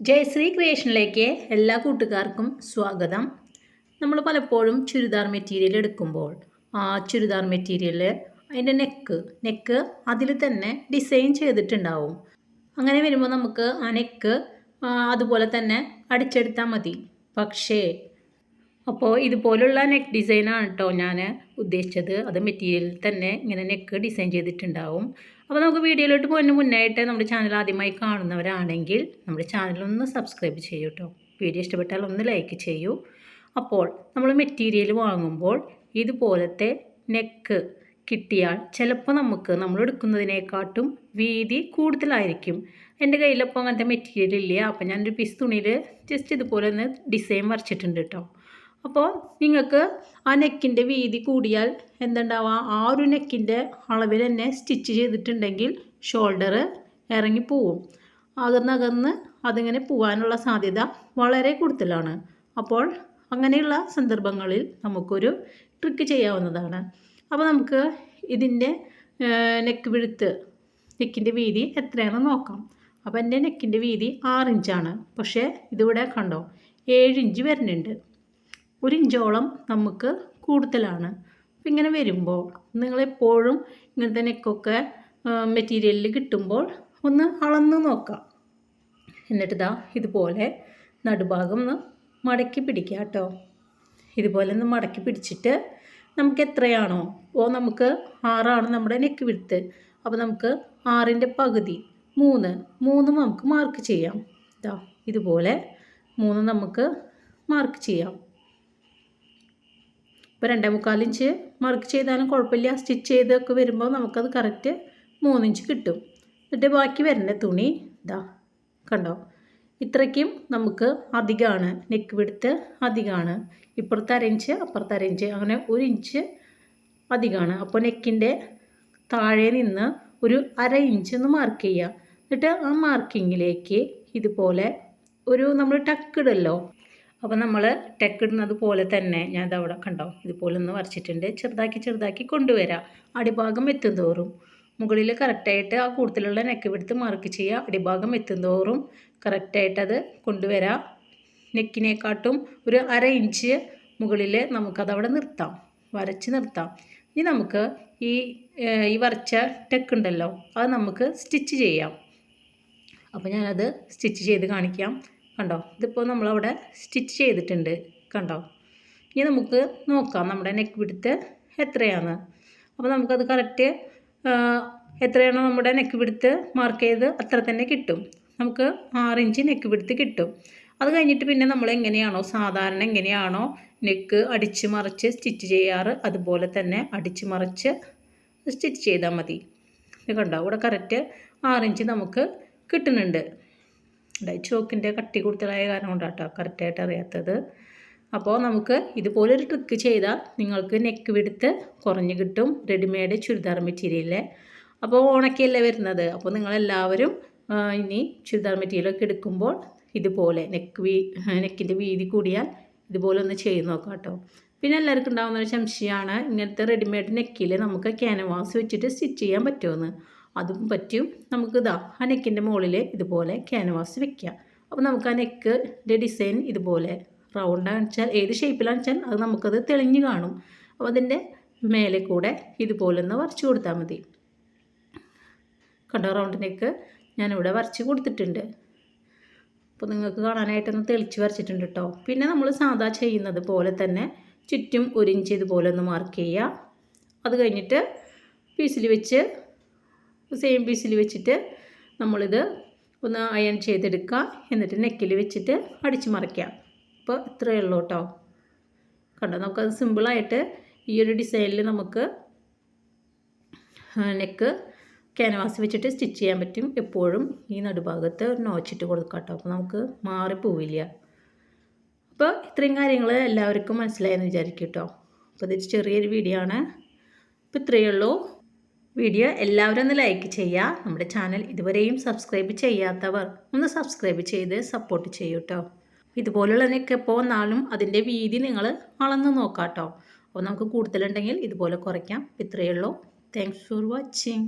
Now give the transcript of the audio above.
ജയശ്രീ ക്രിയേഷനിലേക്ക് എല്ലാ കൂട്ടുകാർക്കും സ്വാഗതം. നമ്മൾ പലപ്പോഴും ചുരിദാർ മെറ്റീരിയൽ എടുക്കുമ്പോൾ ആ ചുരിദാർ മെറ്റീരിയൽ അതിന്റെ നെക്ക് നെക്ക് അതിൽ തന്നെ ഡിസൈൻ ചെയ്തിട്ടുണ്ടാവും. അങ്ങനെ വരുമ്പോൾ നമുക്ക് ആ നെക്ക് അതുപോലെ തന്നെ അടിച്ചെടുത്താൽ മതി. പക്ഷേ അപ്പോൾ ഇതുപോലുള്ള നെക്ക് ഡിസൈനാണ് കേട്ടോ ഞാൻ ഉദ്ദേശിച്ചത്. അത് മെറ്റീരിയലിൽ തന്നെ ഇങ്ങനെ നെക്ക് ഡിസൈൻ ചെയ്തിട്ടുണ്ടാവും. അപ്പോൾ നമുക്ക് വീഡിയോയിലോട്ട് പോകുന്നതിന് മുന്നായിട്ട് നമ്മുടെ ചാനൽ ആദ്യമായി കാണുന്നവരാണെങ്കിൽ നമ്മുടെ ചാനലൊന്ന് സബ്സ്ക്രൈബ് ചെയ്യൂ കേട്ടോ വീഡിയോ ഇഷ്ടപ്പെട്ടാൽ ഒന്ന് ലൈക്ക് ചെയ്യൂ. അപ്പോൾ നമ്മൾ മെറ്റീരിയൽ വാങ്ങുമ്പോൾ ഇതുപോലത്തെ നെക്ക് കിട്ടിയാൽ ചിലപ്പോൾ നമുക്ക് നമ്മൾ എടുക്കുന്നതിനേക്കാട്ടും വീതി കൂടുതലായിരിക്കും. എന്റെ കയ്യിലപ്പോൾ അങ്ങനത്തെ മെറ്റീരിയൽ ഇല്ല. അപ്പോൾ ഞാനൊരു പീസ് തുണിയിൽ ജസ്റ്റ് ഇതുപോലെ ഒന്ന് ഡിസൈൻ വരച്ചിട്ടുണ്ട് കേട്ടോ അപ്പോൾ നിങ്ങൾക്ക് ആ നെക്കിന്റെ വീതി കൂടിയാൽ എന്തുണ്ടാവുക ആ ഒരു നെക്കിന്റെ അളവിൽ തന്നെ സ്റ്റിച്ച് ചെയ്തിട്ടുണ്ടെങ്കിൽ ഷോൾഡർ ഇറങ്ങി ഇറങ്ങിപ്പോവും. അകന്നകന്ന് അതിങ്ങനെ പോവാനുള്ള സാധ്യത വളരെ കൂടുതലാണ്. അപ്പോൾ അങ്ങനെയുള്ള സന്ദർഭങ്ങളിൽ നമുക്കൊരു ട്രിക്ക് ചെയ്യാവുന്നതാണ്. അപ്പോൾ നമുക്ക് ഇതിന്റെ നെക്ക് വിഴുത്ത് നെക്കിന്റെ വീതി എത്രയാണെന്ന് നോക്കാം. അപ്പോൾ എന്റെ നെക്കിന്റെ വീതി ആറിഞ്ചാണ് പക്ഷേ ഇതിവിടെ കണ്ടോ ഏഴ് ഇഞ്ച് വരുന്നുണ്ട്. ഒരു ഇഞ്ചോളം നമുക്ക് കൂടുതലാണ്. ഇങ്ങനെ വരുമ്പോൾ നിങ്ങളെപ്പോഴും ഇങ്ങനത്തെ നെക്കൊക്കെ മെറ്റീരിയലിൽ കിട്ടുമ്പോൾ ഒന്ന് അളന്ന് നോക്കാം. എന്നിട്ട് ഇതാ ഇതുപോലെ നടുഭാഗം ഒന്ന് മടക്കി പിടിക്കുക കേട്ടോ. ഇതുപോലെ ഒന്ന് മടക്കി പിടിച്ചിട്ട് നമുക്ക് എത്രയാണോ ഓ നമുക്ക് ആറാണ് നമ്മുടെ നെക്ക് വിടുത്ത് അപ്പോൾ നമുക്ക് ആറിന്റെ പകുതി മൂന്ന് മൂന്ന് നമുക്ക് മാർക്ക് ചെയ്യാം. ഇതാ ഇതുപോലെ മൂന്ന് നമുക്ക് മാർക്ക് ചെയ്യാം. ഇപ്പോൾ രണ്ടേ മുക്കാൽ ഇഞ്ച് മാർക്ക് ചെയ്താലും കുഴപ്പമില്ല. സ്റ്റിച്ച് ചെയ്തൊക്കെ വരുമ്പോൾ നമുക്കത് കറക്റ്റ് മൂന്നിഞ്ച് കിട്ടും. എന്നിട്ട് ബാക്കി വരുന്ന തുണി ഇതാ കണ്ടോ? ഇത്രയ്ക്കും നമുക്ക് അധികമാണ്. നെക്ക് വിടുത്ത് അധികമാണ്. ഇപ്പുറത്തെ അരയിഞ്ച് അപ്പുറത്തെ അരയിഞ്ച് അങ്ങനെ ഒരു ഇഞ്ച് അധികമാണ്. അപ്പോൾ നെക്കിന്റെ താഴെ നിന്ന് ഒരു അര ഇഞ്ച് ഒന്ന് മാർക്ക് ചെയ്യുക. എന്നിട്ട് ആ മാർക്കിങ്ങിലേക്ക് ഇതുപോലെ ഒരു നമ്മൾ ടക്കിടല്ലോ അപ്പോൾ നമ്മൾ ടെക്കിടുന്നത് പോലെ തന്നെ ഞാൻ ഇതവിടെ കണ്ടോ? ഇതുപോലെ ഒന്ന് വരച്ചിട്ടുണ്ട്. ചെറുതാക്കി ചെറുതാക്കി കൊണ്ടുവരാം. അടിഭാഗം എത്തുന്തോറും മുകളിൽ കറക്റ്റായിട്ട് ആ കൂടുതലുള്ള നെക്ക് എടുത്ത് മാർക്ക് ചെയ്യുക. അടിഭാഗം എത്തുന്തോറും കറക്റ്റായിട്ട് അത് കൊണ്ടുവരാം. നെക്കിനെക്കാട്ടും ഒരു അര ഇഞ്ച് മുകളിൽ നമുക്കതവിടെ നിർത്താം. വരച്ച് നിർത്താം. ഇനി നമുക്ക് ഈ ഈ വരച്ച ടെക്ക് ഉണ്ടല്ലോ അത് നമുക്ക് സ്റ്റിച്ച് ചെയ്യാം. അപ്പോൾ ഞാനത് സ്റ്റിച്ച് ചെയ്ത് കാണിക്കാം. കണ്ടോ? ഇതിപ്പോൾ നമ്മളവിടെ സ്റ്റിച്ച് ചെയ്തിട്ടുണ്ട് കണ്ടോ? ഇനി നമുക്ക് നോക്കാം നമ്മുടെ നെക്ക് വിടുത്ത് എത്രയാണ്. അപ്പോൾ നമുക്കത് കറക്റ്റ് എത്രയാണോ നമ്മുടെ നെക്ക് വിടുത്ത് മാർക്ക് ചെയ്ത് അത്ര തന്നെ കിട്ടും. നമുക്ക് ആറിഞ്ച് നെക്ക് വിടുത്ത് കിട്ടും. അത് കഴിഞ്ഞിട്ട് പിന്നെ നമ്മൾ എങ്ങനെയാണോ സാധാരണ എങ്ങനെയാണോ നെക്ക് അടിച്ച് മറിച്ച് സ്റ്റിച്ച് ചെയ്യാറ് അതുപോലെ തന്നെ അടിച്ച് മറിച്ച് സ്റ്റിച്ച് ചെയ്താൽ മതി. കണ്ടോ? ഇവിടെ കറക്റ്റ് ആറിഞ്ച് നമുക്ക് കിട്ടുന്നുണ്ട്. ചോക്കിന്റെ കട്ടി കൂടുതലായ കാരണം കൊണ്ടാണ് കേട്ടോ കറക്റ്റായിട്ട് അറിയാത്തത് അപ്പോൾ നമുക്ക് ഇതുപോലൊരു ട്രിക്ക് ചെയ്താൽ നിങ്ങൾക്ക് നെക്ക് വിടുത്ത് കുറഞ്ഞ് കിട്ടും റെഡിമെയ്ഡ് ചുരിദാർ മെറ്റീരിയലിലെ അപ്പോൾ ഓണക്കയല്ലേ വരുന്നത്? അപ്പോൾ നിങ്ങളെല്ലാവരും ഇനി ചുരിദാർ മെറ്റീരിയലൊക്കെ എടുക്കുമ്പോൾ ഇതുപോലെ നെക്ക് വീ നെക്കിന്റെ വീതി കൂടിയാൽ ഇതുപോലെ ഒന്ന് ചെയ്ത് നോക്കാം കേട്ടോ പിന്നെ എല്ലാവർക്കും ഉണ്ടാകുന്ന ഒരു സംശയമാണ് ഇങ്ങനത്തെ റെഡിമെയ്ഡ് നെക്കിൽ നമുക്ക് ക്യാനവാസ് വെച്ചിട്ട് സ്റ്റിച്ച് ചെയ്യാൻ പറ്റുമെന്ന് അതും പറ്റും. നമുക്ക് ഇതാ ആ നെക്കിന്റെ മുകളിൽ ഇതുപോലെ ക്യാൻവാസ് വെക്കാം അപ്പോൾ നമുക്ക് ആ നെക്കിന്റെ ഡിസൈൻ ഇതുപോലെ റൗണ്ട് വെച്ചാൽ ഏത് ഷേപ്പിലാണെന്ന് വെച്ചാൽ അത് നമുക്കത് തെളിഞ്ഞ് കാണും. അപ്പോൾ അതിന്റെ മേലെ കൂടെ ഇതുപോലെ ഒന്ന് വരച്ച് കൊടുത്താൽ മതി. കണ്ടോ റൗണ്ട് നെക്ക് ഞാനിവിടെ വരച്ച് കൊടുത്തിട്ടുണ്ട്. അപ്പോൾ നിങ്ങൾക്ക് കാണാനായിട്ടൊന്ന് തെളിച്ച് വരച്ചിട്ടുണ്ട് കേട്ടോ പിന്നെ നമ്മൾ സാധാ ചെയ്യുന്നത് പോലെ തന്നെ ചുറ്റും ഒരു ഇഞ്ച് ഇതുപോലെ ഒന്ന് മാർക്ക് ചെയ്യുക അത് കഴിഞ്ഞിട്ട് പീസിൽ വെച്ച് സെയിം പീസിൽ വെച്ചിട്ട് നമ്മളിത് ഒന്ന് അയൺ ചെയ്തെടുക്കുക. എന്നിട്ട് നെക്കിൽ വെച്ചിട്ട് അടിച്ച് മറിക്കാം അപ്പോൾ ഇത്രയേ ഉള്ളൂ കേട്ടോ കണ്ടോ? നമുക്കത് സിമ്പിളായിട്ട് ഈ ഒരു ഡിസൈനിൽ നമുക്ക് നെക്ക് ക്യാൻവാസ് വെച്ചിട്ട് സ്റ്റിച്ച് ചെയ്യാൻ പറ്റും. എപ്പോഴും ഈ നടുഭാഗത്ത് നോച്ചിട്ട് കൊടുക്കാം കേട്ടോ അപ്പോൾ നമുക്ക് മാറിപ്പോവില്ല അപ്പോൾ ഇത്രയും കാര്യങ്ങൾ എല്ലാവർക്കും മനസ്സിലായെന്ന് വിചാരിക്കും കേട്ടോ അപ്പോൾ ഇത് ചെറിയൊരു വീഡിയോ ആണ്. അപ്പോൾ ഇത്രയേ ഉള്ളൂ. വീഡിയോ എല്ലാവരും ഒന്ന് ലൈക്ക് ചെയ്യുക നമ്മുടെ ചാനൽ ഇതുവരെയും സബ്സ്ക്രൈബ് ചെയ്യാത്തവർ ഒന്ന് സബ്സ്ക്രൈബ് ചെയ്ത് സപ്പോർട്ട് ചെയ്യൂ കേട്ടോ ഇതുപോലുള്ള എപ്പോൾ വന്നാലും അതിന്റെ വീതി നിങ്ങൾ അളന്ന് നോക്കാം കേട്ടോ അപ്പോൾ നമുക്ക് കൂടുതലുണ്ടെങ്കിൽ ഇതുപോലെ കുറയ്ക്കാം. ഇത്രയേ ഉള്ളൂ. Thanks for watching